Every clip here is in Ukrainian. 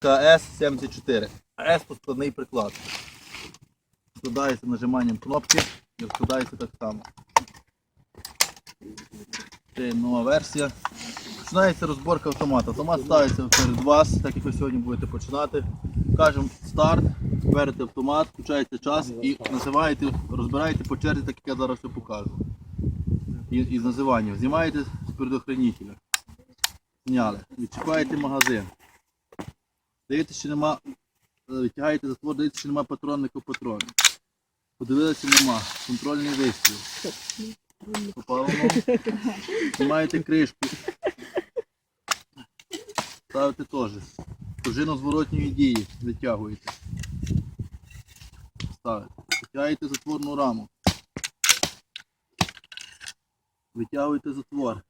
КС-74. С то складний приклад. Складається нажиманням кнопки і розкладається так само. Це нова версія. Починається розборка автомата. Автомат ставиться перед вас, так як ви сьогодні будете починати. Кажемо старт, берете автомат, включаєте час і називаєте, розбираєте по черзі, так як я зараз все покажу. І, із називанням. Знімаєте з предохранителя. Зняли. Відчіпаєте магазин. Дивіться, чи нема, е, витягаєте затвор, дивіться, чи нема патронника патронів. Подивилися, нема. Контрольний вистріл. Попало. Знімаєте кришку. Ставите теж. Пружину зворотньої дії витягуєте. Ставите. Витягуєте затворну раму. Витягуєте затвор.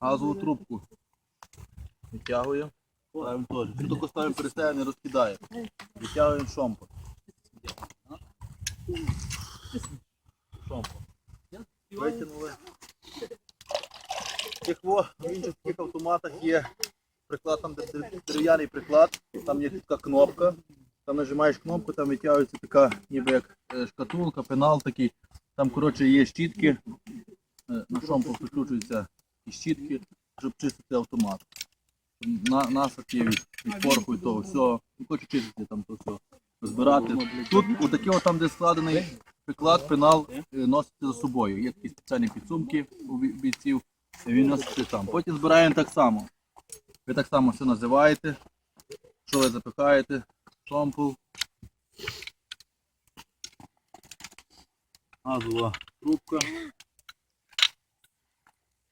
Газову трубку. Витягуємо. Ставимо теж. Що тільки ставимо перестаємо, не розкидає. Витягуємо шомпот. Шомпот. Витягнули. Тих в інших таких автоматах є приклад, там де дерев'яний приклад, там є така кнопка. Там нажимаєш кнопку, там витягується така ніби як е, шкатулка, пенал такий. Там, коротше, є щітки. Е, На шомпу прикручуються і щітки, щоб чистити автомат. На, насад є від, від пороху і того всього. Не хочу чистити там то все. Розбирати. Тут отакий от там, де складений приклад, пенал е, носиться за собою. Є такі спеціальні підсумки у бійців, він носиться там. Потім збираємо так само. Ви так само все називаєте. Що ви запихаєте? Шомпул. Газова трубка.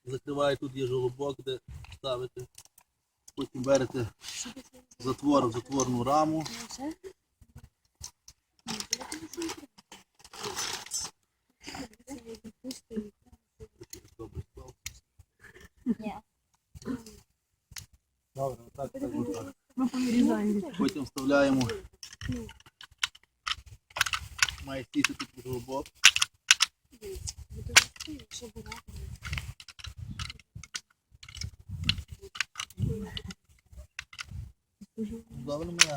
Закриває, тут є жолобок, де ставите. Потім берете затвор в затворну раму. Добре, так, так, так. Потім вставляємо. Має сісти тут жолобок. Добре мене.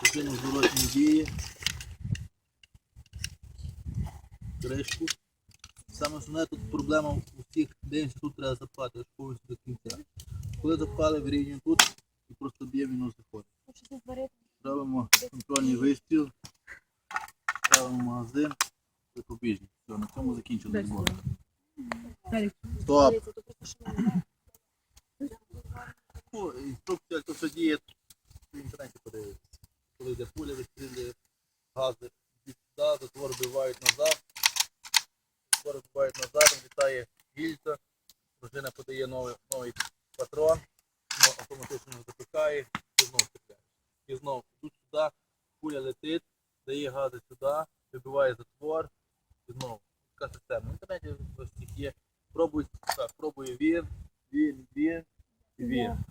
Причину зворотні дії. Кришку. Саме основне тут проблема у всіх дивимося, тут треба запхати аж повністю до кінця. Коли запхали, вирівнюємо тут і просто і воно заходить. Робимо контрольний вистріл, ставимо магазин, запобіжник. Все, на цьому закінчили збор. Стоп! Інструкція, як то все діє, в інтернеті подивитися. Коли йде пуля, вистрілює, гази йдуть сюди, затвор вбивають назад, затвор вбивають назад, літає гільза, дружина подає новий, новий патрон, воно автоматично запікає і знову стріляє. І знову тут сюди, пуля летить, дає гази сюди, вибиває затвор і знову. Така система. В інтернеті є. Пробуй, так, пробує він, він, він і він.